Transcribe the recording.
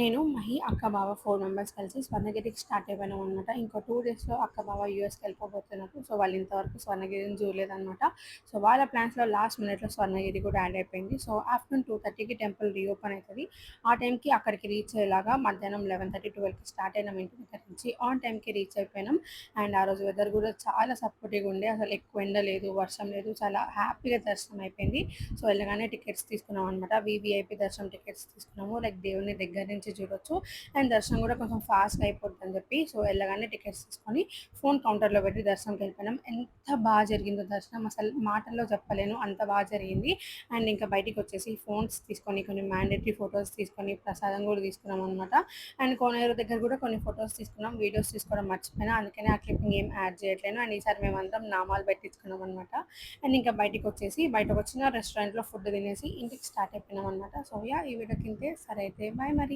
నేను మహి అక్క బావ ఫోర్ మెంబర్స్ కలిసి స్వర్ణగిరికి స్టార్ట్ అయిపోయినాం అనమాట ఇంకో టూ డేస్లో అక్క బావ యూఎస్కి వెళ్ళిపోబోతున్నారు. సో వాళ్ళు ఇంతవరకు స్వర్ణగిరిని చూడలేదనమాట సో వాళ్ళ ప్లాన్స్లో లాస్ట్ మినిట్లో స్వర్ణగిరి కూడా యాడ్ అయిపోయింది. సో ఆఫ్టర్నూన్ టూ థర్టీకి టెంపుల్ రీఓపెన్ అవుతుంది. ఆ టైంకి అక్కడికి రీచ్ అయ్యేలాగా మధ్యాహ్నం లెవెన్ థర్టీ ట్వెల్వ్కి స్టార్ట్ అయినాం ఇంటి దగ్గర నుంచి. ఆన్ టైంకి రీచ్ అయిపోయినాం. అండ్ ఆ రోజు వెదర్ కూడా చాలా సపోర్టివ్గా ఉండే. అసలు ఎక్కువ ఎండ లేదు వర్షం లేదు. చాలా హ్యాపీగా దర్శనం అయిపోయింది. సో వెళ్ళగానే టికెట్స్ తీసుకున్నాం అనమాట వివిఐపి దర్శనం టికెట్స్ తీసుకున్నాము. లైక్ దేవుని దగ్గర నుంచి చూడొచ్చు. అండ్ దర్శనం కూడా కొంచెం ఫాస్ట్ అయిపోతుంది అని చెప్పి సో వెళ్ళగానే టికెట్స్ తీసుకొని ఫోన్ కౌంటర్లో పెట్టి దర్శనంకి వెళ్ళిపోయినాం. ఎంత బాగా జరిగిందో దర్శనం. అసలు మాటల్లో చెప్పలేను. అంత బాగా జరిగింది. అండ్ ఇంకా బయటికి వచ్చేసి ఫోన్స్ తీసుకొని కొన్ని మ్యాండేటరీ ఫొటోస్ తీసుకొని ప్రసాదం కూడా తీసుకున్నాం అనమాట అండ్ కోనేరు దగ్గర కూడా కొన్ని ఫొటోస్ తీసుకున్నాం. వీడియోస్ తీసుకోవడం మర్చిపోయినా. అందుకనే ఆ క్లిప్పింగ్ ఏం యాడ్ చేయట్లేను అండ్ ఈసారి మేమందరం నామాలు పెట్టించుకున్నాం అనమాట అండ్ ఇంకా బయటికి వచ్చేసి బయటకు వచ్చిన రెస్టారెంట్లో ఫుడ్ తినేసి ఇంటికి స్టార్ట్ అయిపోయినాం అనమాట సో యా ఈ వీడియో కిందే సరే అయితే బాయ్ మరి.